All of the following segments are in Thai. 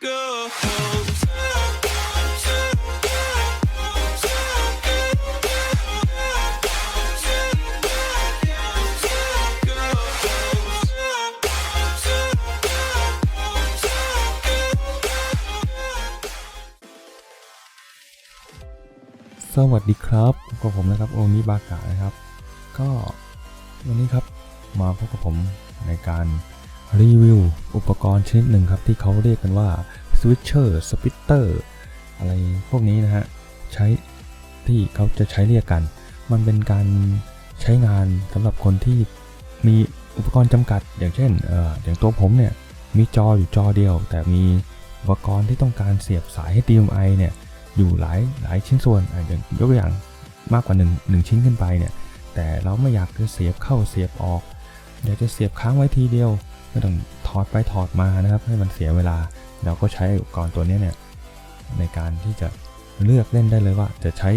สวัสดีครับพบกับผมนะครับโอมิบากะนะครับ ก็วันนี้ครับมาพบกับผมในการ รีวิว อุปกรณ์ชนิดหนึ่งครับ ที่เขาเรียกกันว่า switcher splitter อะไรพวกนี้นะฮะ ใช้ที่เขาจะใช้เรียกกัน มันเป็นการใช้งานสำหรับคนที่มีอุปกรณ์จำกัด อย่างเช่นเอออย่างตัวผมเนี่ย มีจออยู่จอเดียว แต่มีอุปกรณ์ที่ต้องการเสียบสายให้ DMI เนี่ยอยู่หลายหลายชิ้นส่วนอะอย่างยกตัวอย่างมากกว่า1 1ชิ้นขึ้นไปเนี่ยแต่เราไม่อยากจะเสียบเข้าเสียบออก อยากจะเสียบค้างไว้ทีเดียว ไม่ต้องถอดไปถอดมานะครับ ให้มันเสียเวลา เราก็ใช้อุปกรณ์ตัวนี้เนี่ยในการที่จะเลือกเล่นได้เลยว่า จะใช้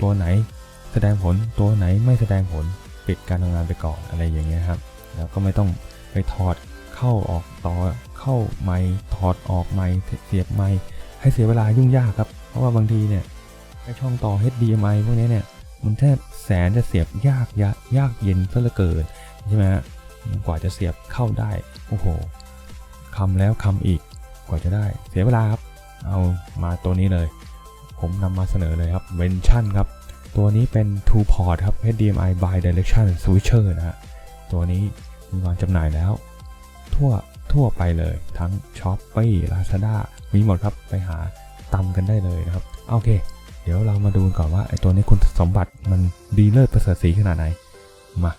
ตัวไหนแสดงผลตัวไหนไม่แสดงผลปิดการทำงานไปก่อนอะไรอย่างเงี้ยครับ แล้วก็ไม่ต้องไปถอดเข้าออกต่อเข้าไมค์ถอดออกไมค์เสียบไมค์ให้เสียเวลายุ่งยากครับ เพราะว่าบางทีเนี่ยไอช่องต่อ HDMI พวกนี้เนี่ยมันแทบแสนจะเสียบยากยากยากเย็นซะเหลือเกินใช่ไหมฮะ กว่าจะเสียบเข้าได้ โอ้โหคำแล้วคำอีก กว่าจะได้ เสียเวลาครับ เอามาตัวนี้เลย ผมนำมาเสนอเลยครับ v e n t i o n ครับ ตัวนี้เป็น two port ครับ HDMI bi-direction switcher นะฮะ ตัวนี้มีวางจำหน่ายแล้ว ทั่วทั่วไปเลย ทั้ง Shopee Lazada มีหมดครับ ไปหาตำกันได้เลยนะครับ โอเค เดี๋ยวเรามาดูก่อนว่าไอ้ตัวนี้คุณสมบัติมันดีเลิศประเสริฐสีขนาดไหน มา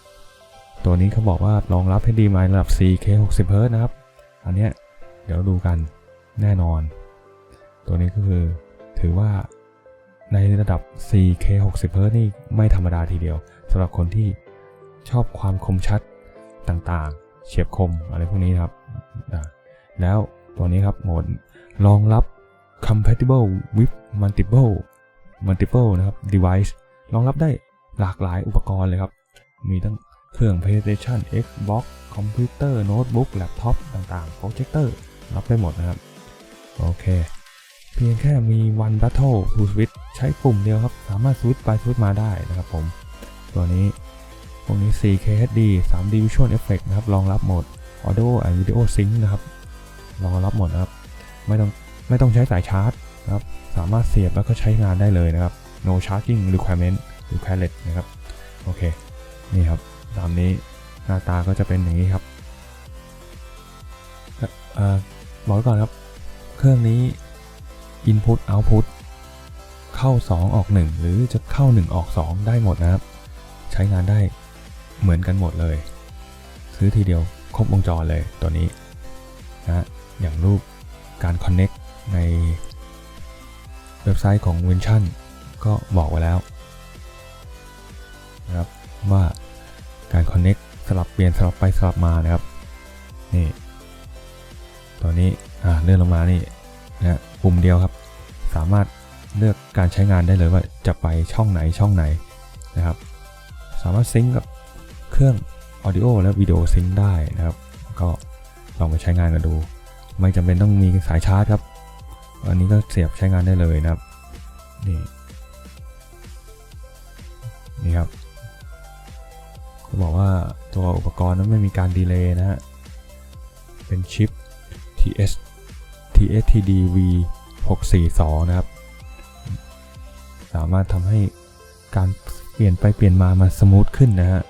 ตัวนี้เขาบอกว่ารองรับให้ดีมาระดับ 4K 60 Hz นะครับ อันเนี้ยเดี๋ยวดูกันแน่นอน ตัวนี้ก็คือถือว่าในระดับ 4K 60 Hz นี่ไม่ธรรมดาทีเดียวสำหรับคนที่ชอบความคมชัดต่างๆ เฉียบคมอะไรพวกนี้นะครับ แล้วตัวนี้ครับโหมดรองรับ compatible with multiple multiple นะครับ device รองรับได้หลากหลายอุปกรณ์เลยครับ มีทั้ง เครื่อง PlayStation Xbox คอมพิวเตอร์โน้ตบุ๊กแล็ปท็อปต่างๆโปรเจคเตอร์รับได้หมดนะครับ โอเค เพียงแค่มี one battle to switch ใช้ปุ่มเดียวครับ สามารถสวิตไปสวิตมาได้นะครับผม ตัวนี้พวกนี้ 4K HD 3D Visual Effect นะครับ รองรับโหมด Audio and Video Sync นะครับ รองรับหมดนะครับ ไม่ต้องไม่ต้องใช้สายชาร์จนะครับ สามารถเสียบแล้วก็ใช้งานได้เลยนะครับ no charging requirement required นะครับ โอเค นี่ครับ ตามนี้หน้าตาก็จะเป็นอย่างนี้ครับออบอกก่อนครับ เครื่องนี้ input output เข้า 2 ออก 1 หรือจะเข้า 1 ออก 2 ได้หมดนะครับ ใช้งานได้เหมือนกันหมดเลย ซื้อทีเดียวครบวงจรเลยตัวนี้นะอย่างรูปการ connect ในเว็บไซต์ของ v e n t i o n ก็บอกไว้แล้วนะครับว่า การ connect สลับเปลี่ยนสลับไปสลับมานะครับ นี่ตัวนี้อ่าเลื่อนลงมานี่นะปุ่มเดียวครับ สามารถเลือกการใช้งานได้เลยว่าจะไปช่องไหนช่องไหนนะครับ สามารถซิงก์กับเครื่อง Audio และวิดีโอซิงค์ได้นะครับ ก็ลองไปใช้งานกันดู ไม่จำเป็นต้องมีสายชาร์จครับ อันนี้ก็เสียบใช้งานได้เลยนะครับ นี่ นี่ครับ บอกว่าตัวอุปกรณ์นั้นไม่มีการดีเลย์นะฮะ เป็นชิป TS TSTD V 642 นะครับ สามารถทำให้การเปลี่ยนไปเปลี่ยนมามันสมูทขึ้นนะฮะ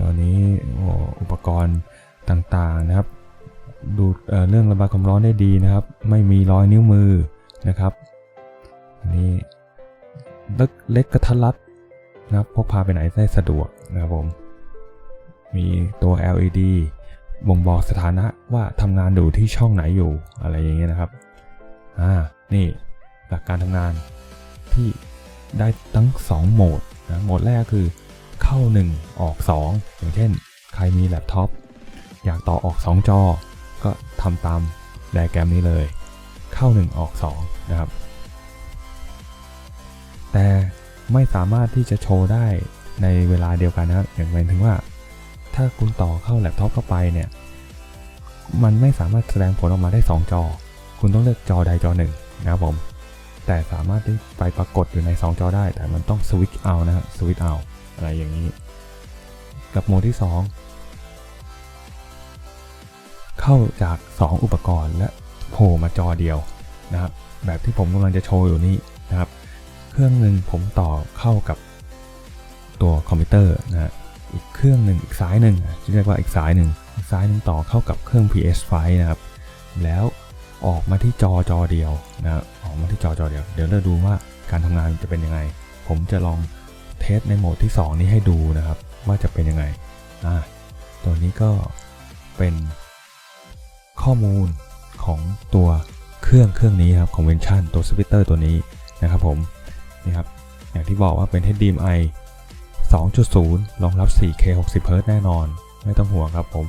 ตอนนี้อุปกรณ์ต่างๆนะครับ ดูเเรื่องระบายความร้อนได้ดีนะครับ ไม่มีรอยนิ้วมือนะครับ อันนี้เล็กเล็กกระทัดรัดนะครับพกพาไปไหนได้สะดวก นะครับผม มีตัว LED บ่งบอกสถานะว่าทำงานอยู่ที่ช่องไหนอยู่อะไรอย่างเงี้ยนะครับ อ่า นี่หลักการทำงานที่ได้ทั้ง 2 โหมดนะโหมดแรกคือเข้า 1 ออก 2 อย่างเช่น ใครมีแล็ปท็อปอยากต่อออก 2 จอ ก็ทำตามไดแกรมนี้เลย เข้า 1 ออก 2 นะครับ แต่ไม่สามารถที่จะโชว์ได้ ในเวลาเดียวกันนะครับอย่างหมายถึงว่า ถ้าคุณต่อเข้าแล็ปท็อปเข้าไปเนี่ย มันไม่สามารถแสดงผลออกมาได้ 2 จอ คุณต้องเลือกจอใดจอหนึ่งนะครับผม แต่สามารถที่ไปปรากฏอยู่ใน 2 จอได้ แต่มันต้องสวิตช์เอานะครับสวิตช์เอาอะไรอย่างนี้ กับโหมดที่ 2 เข้าจาก 2 อุปกรณ์และโผล่มาจอเดียวนะครับ แบบที่ผมกำลังจะโชว์อยู่นี่นะครับ เครื่องหนึ่งผมต่อเข้ากับ ตัวคอมพิวเตอร์นะฮะอีกเครื่องหนึ่งอีกสายหนึ่งอ่เรียกว่าอีกสายหนึ่งอีกสายหนึ่งต่อเข้ากับเครื่อง PS5 นะครับ แล้วออกมาที่จอจอเดียวนะออกมาที่จอจอเดียว เดี๋ยวเราดูว่าการทำงานจะเป็นยังไง ผมจะลองเทสในโหมดที่ 2 นี้ให้ดูนะครับ ว่าจะเป็นยังไงอ่าตัวนี้ก็เป็นข้อมูลของตัวเครื่องเครื่องนี้ครับของเวนชั่นตัวสปิเตอร์ตัวนี้นะครับผมนี่ครับอย่างที่บอกว่าเป็น HDMI 2.0 รองรับ 4K 60 Hz แน่นอน ไม่ต้องห่วงครับผม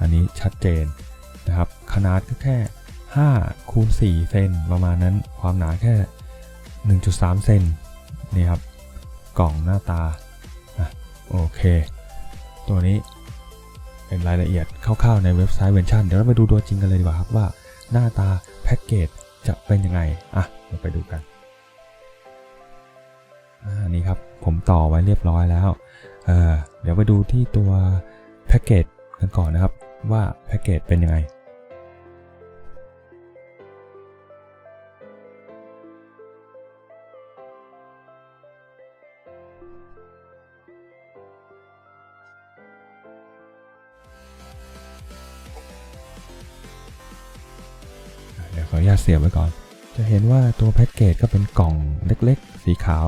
อันนี้ชัดเจนนะครับ ขนาดก็แค่ 5 คูณ 4 เซนประมาณนั้น ความหนาแค่ 1.3 เซนนี่ครับ กล่องหน้าตาอะโอเค ตัวนี้เป็นรายละเอียดคร่าวๆในเว็บไซต์เวนชั่น เดี๋ยวเราไปดูตัวจริงกันเลยดีกว่าครับว่าหน้าตาแพ็กเกจจะเป็นยังไง อะ เราไปดูกัน นี่ครับผมต่อไว้เรียบร้อยแล้วเเดี๋ยวไปดูที่ตัวแพ็กเกจกันก่อนนะครับว่าแพ็กเกจเป็นยังไงเดี๋ยวขออนุญาตเสียบไว้ก่อน จะเห็นว่าตัวแพ็กเกจก็เป็นกล่องเล็กๆ สีขาว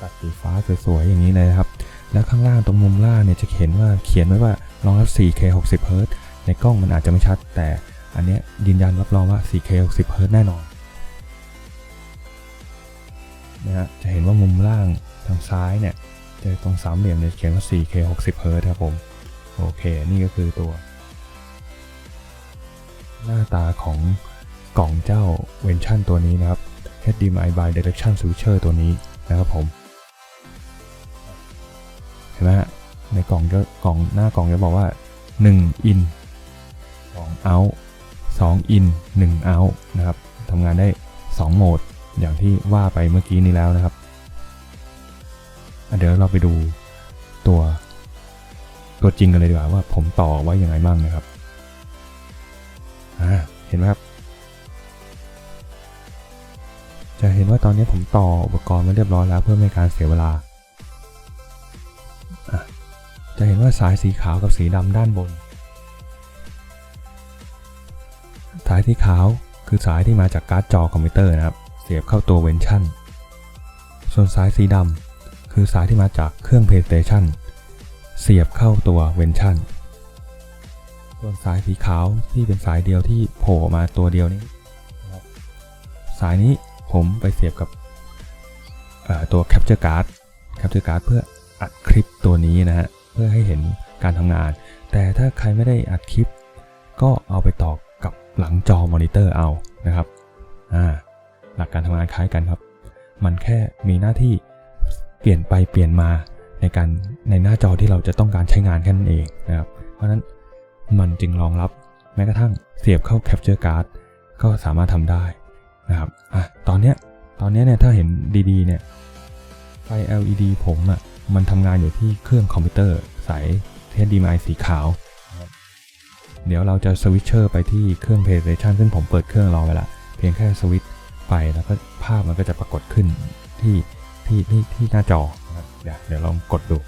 ตัดสีฟ้าสวยๆอย่างนี้เลยครับ แล้วข้างล่างตรงมุมล่างเนี่ยจะเขียนว่าเขียนไว้ว่ารองรับ 4K 60 Hz ในกล้องมันอาจจะไม่ชัด แต่อันนี้ยืนยันรับรองว่า 4K 60 Hz แน่นอนนะฮะจะเห็นว่ามุมล่างทางซ้ายเนี่ยจะตรงสามเหลี่ยมเนี่ยเขียนว่า 4K 60 Hz ครับผมโอเค นี่ก็คือตัว หน้าตาของกล่องเจ้าเวนชั่นตัวนี้นะครับ HDMI by Direction Switcher ตัวนี้นะครับผม ห็นไหมฮะในกล่องจะกล่องหน้ากล่องจะบอกว่า 1 in 2 out 2 in 1 out นะครับทำงานได้ 2 โหมด อย่างที่ว่าไปเมื่อกี้นี้แล้วนะครับ เดี๋ยวเราไปดูตัวตัวจริงกันเลยดีกว่าว่าผมต่อไว้ยังไงบ้างนะครับเห็นไหมครับ จะเห็นว่าตอนนี้ผมต่ออุปกรณ์มาเรียบร้อยแล้วเพื่อไม่ให้การเสียเวลา จะเห็นว่าสายสีขาวกับสีดำด้านบน สายสีขาวคือสายที่มาจากการ์ดจอคอมพิวเตอร์นะครับ เสียบเข้าตัวเวนชั่น ส่วนสายสีดำคือสายที่มาจากเครื่อง PlayStation เสียบเข้าตัวเวนชั่น ส่วนสายสีขาวที่เป็นสายเดียวที่โผล่มาตัวเดียวนี้ สายนี้ผมไปเสียบกับเอ่อตัว Capture Card Capture Card เพื่ออัดคลิปตัวนี้นะฮะ พื่อให้เห็นการทำงาน แต่ถ้าใครไม่ได้อัดคลิป ก็เอาไปต่อกับหลังจอมอนิเตอร์เอานะครับอ่าหลักการทำงานคล้ายกันครับ มันแค่มีหน้าที่เปลี่ยนไปเปลี่ยนมาในการในหน้าจอที่เราจะต้องการใช้งานแค่นั้นเองนะครับ เพราะฉะนั้นมันจึงรองรับแม้กระทั่งเสียบเข้า Capture Card ก็สามารถทำได้นะครับอะตอนเนี้ยตอนเนี้ยเนี่ยถ้าเห็นดีๆเนี่ยไฟ LED ผมอะ่ะ มันทำงานอยู่ที่เครื่องคอมพิวเตอร์สาย HDMI สีขาว เดี๋ยวเราจะสวิตเชอร์ไปที่เครื่อง PlayStation ซึ่งผมเปิดเครื่องรอไว้ละ เพียงแค่สวิตไปแล้วก็ภาพมันก็จะปรากฏขึ้นที่ที่ที่ที่หน้าจอ เดี๋ยวเดี๋ยวลองกดดู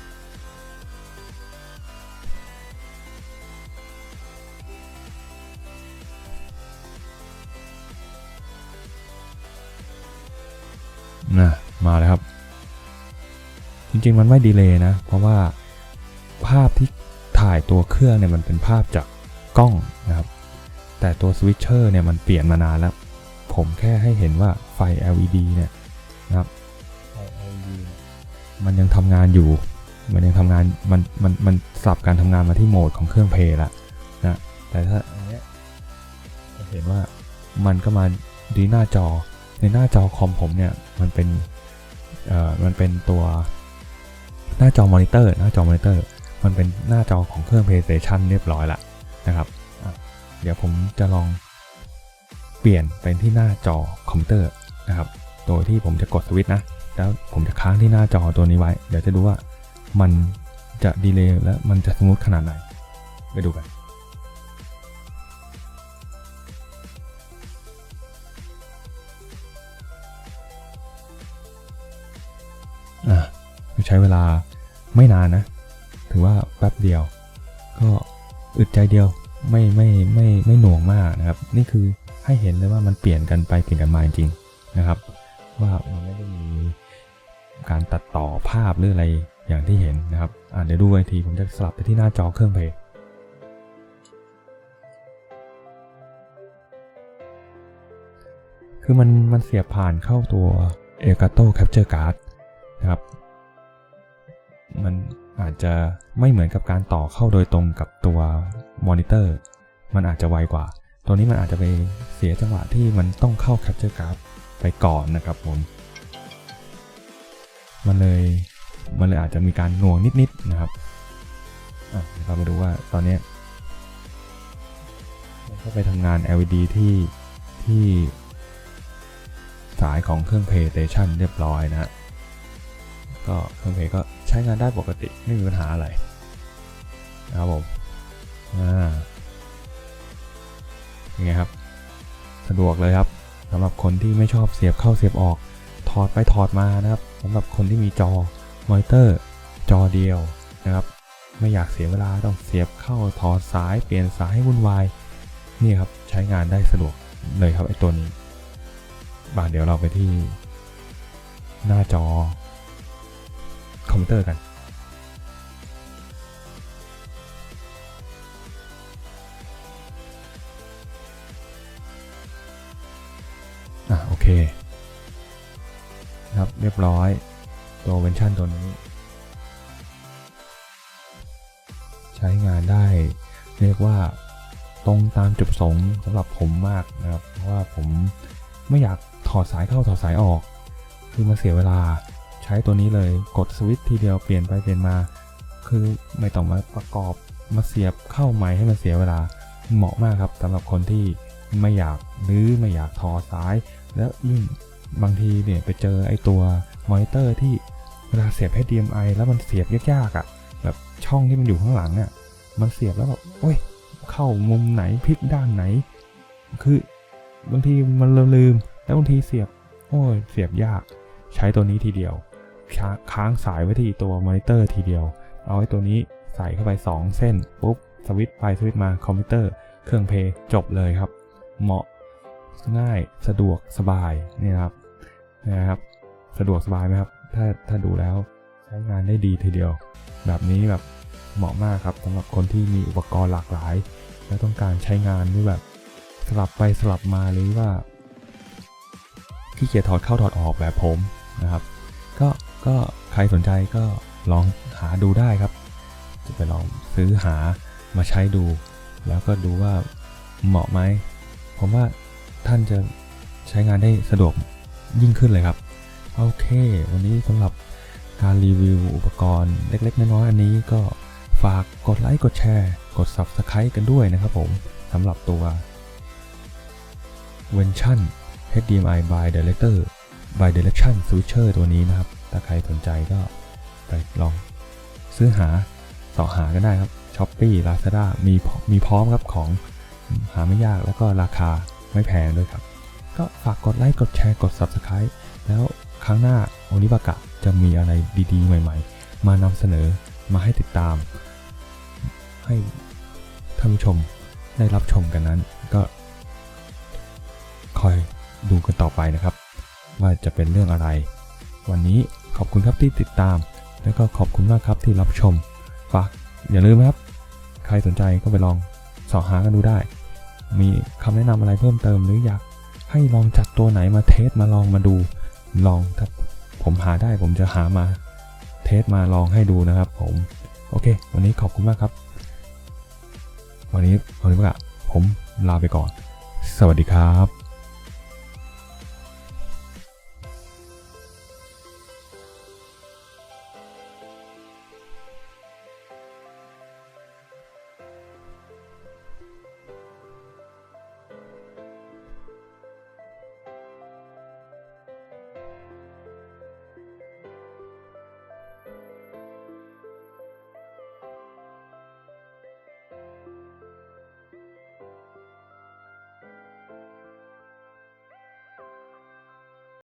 ริง ๆ มันไม่ดีเลย์นะ เพราะว่าภาพที่ถ่ายตัวเครื่องเนี่ยมันเป็นภาพจากกล้องนะครับ แต่ตัวสวิตเชอร์เนี่ยมันเปลี่ยนมานานแล้ว ผมแค่ให้เห็นว่าไฟ LED เนี่ยนะครับไฟ LED เนี่ยมันยังทำงานอยู่ มันยังทำงาน มัน มัน มันสับการทำงานมาที่โหมดของเครื่องเพลย์ละนะ แต่ถ้าอันเนี้ยจะเห็นว่ามันก็มาดีหน้าจอ ในหน้าจอคอมผมเนี่ย มันเป็น เอ่อ มันเป็นตัว หน้าจอมอนิเตอร์หน้าจอมอนิเตอร์ มันเป็นหน้าจอของเครื่อง PlayStation เรียบร้อยล้วนะครับ เดี๋ยวผมจะลองเปลี่ยนเป็นที่หน้าจอคอมพิวเตอร์นะครับ โดยที่ผมจะกดสวิตช์นะ แล้วผมจะค้างที่หน้าจอตัวนี้ไว้ เดี๋ยวจะดูว่ามันจะดีเลย์และมันจะสมูทขนาดไหน ไปดูกันอะใช้เวลา ไม่นานนะ ถือว่าแป๊บเดียว ก็อึดใจเดียวไม่ไม่ไม่ไม่หน่วงมากนะครับ นี่คือให้เห็นเลยว่ามันเปลี่ยนกันไปเปลี่ยนกันมาจริงๆนะครับ ว่ามันไม่ได้มีการตัดต่อภาพหรืออะไรอย่างที่เห็นนะครับอะเดี๋ยวดูอีกทีผมจะสลับไปที่หน้าจอเครื่องเพลย์คือมันมันเสียบผ่านเข้าตัว Elgato Capture Card นะครับ มันอาจจะไม่เหมือนกับการต่อเข้าโดยตรงกับตัวมอนิเตอร์ มันอาจจะไวกว่า ตัวนี้มันอาจจะไปเสียจังหวะที่มันต้องเข้า Capture Card ไปก่อนนะครับผม มันเลยมันเลยอาจจะมีการหน่วงนิดๆนะครับเดี๋ยวเรามาดูว่าตอนนี้ก็ไปทำงาน LED ที่ที่สายของเครื่อง PlayStation เรียบร้อยนะฮะ ก็เครื่องเพก็ใช้งานได้ปกติไม่มีปัญหาอะไรนะครับผมอ่ายังไงครับ สะดวกเลยครับสำหรับคนที่ไม่ชอบเสียบเข้าเสียบออก ถอดไปถอดมานะครับสำหรับคนที่มีจอมอนิเตอร์ จอเดียวนะครับ ไม่อยากเสียเวลาต้องเสียบเข้าถอดสายเปลี่ยนสายให้วุ่นวายนี่ครับใช้งานได้สะดวกเลยครับไอ้ตัวนี้บ่าเดี๋ยวเราไปที่หน้าจอ คอมพิวเตอร์กัน อะโอเคครับเรียบร้อยตัวเวนชั่นตัวนี้ ใช้งานได้เรียกว่าตรงตามจุดประสงค์สำหรับผมมากนะครับ เพราะว่าผมไม่อยากถอดสายเข้าถอดสายออก คือมันเสียเวลา ช้ตัวนี้เลยกดสวิตช์ทีเดียวเปลี่ยนไปเปลี่ยนมา คือไม่ต้องมาประกอบมาเสียบเข้าใหม่ให้มันเสียเวลาเหมาะมากครับสำหรับคนที่ไม่อยากรื้อไม่อยากถอสาย แล้วยิ่งบางทีเนี่ยไปเจอไอ้ตัวมอนิเตอร์ที่เวลาเสียบ HDMI แล้วมันเสียบยากๆอะ่ะแบบช่องที่มันอยู่ข้างหลังอะ่ะมันเสียบแล้วแบบโอ้ยเข้ามุมไหนพลิกด้านไหน คือบางทีมันลืมแล้วบางทีเสียบ โอ้ยเสียบยาก ใช้ตัวนี้ทีเดียว ค้างสายไว้ที่ตัวมอนิเตอร์ทีเดียว เอาไว้ตัวนี้ใส่เข้าไป 2 เส้นปุ๊บสวิตช์ไปสวิตช์มาคอมพิวเตอร์เครื่องเพลย์จบเลยครับ เหมาะง่ายสะดวกสบายนี่นะครับนะครับ สะดวกสบายไหมครับ ถ้าถ้าดูแล้วใช้งานได้ดีทีเดียว แบบนี้แบบเหมาะมากครับสำหรับคนที่มีอุปกรณ์หลากหลาย แล้วต้องการใช้งานด้วยแบบสลับไปสลับมาหรือว่าขี้เกียจถอดเข้าถอดออกแบบผมนะครับ ก็ ก็ใครสนใจก็ลองหาดูได้ครับ จะไปลองซื้อหามาใช้ดู แล้วก็ดูว่าเหมาะไหมผมว่าท่านจะใช้งานได้สะดวกยิ่งขึ้นเลยครับ โอเค วันนี้สำหรับการรีวิวอุปกรณ์เล็ก ๆ น้อยๆอันนี้ก็ฝากกดไลค์กดแชร์ กด Subscribe กันด้วยนะครับผมสำหรับตัว v e n t i o n HDMI by Director by Direction Switcher ตัวนี้นะครับ ถ้าใครสนใจก็ไปลองซื้อหาต่อหากันได้ครับ Shopee Lazada มีมีพร้อมครับของหาไม่ยากแล้วก็ราคาไม่แพงด้วยครับ ก็ฝากกดไลค์กดแชร์กด Subscribe แล้วครั้งหน้าโอนิบากะจะมีอะไรดีๆ ใหม่ ๆ มานำเสนอมาให้ติดตาม ให้ท่านผู้ชมได้รับชมกันนั้น ก็คอยดูกันต่อไปนะครับ ว่าจะเป็นเรื่องอะไร วันนี้ อบคุณครับที่ติดตาม และก็ขอบคุณมากครับที่รับชม ฝากอย่าลืมนะครับ ใครสนใจก็ไปลองสอบหากันดูได้ มีคำแนะนำอะไรเพิ่มเติมหรืออยากให้ลองจัดตัวไหนมาเทสมาลองมาดูลองถ้าผมหาได้ผมจะหามาเทสมาลองให้ดูนะครับ ผมโอเค วันนี้ขอบคุณมากครับ วันนี้วันนี้ก็ผมลาไปก่อน สวัสดีครับ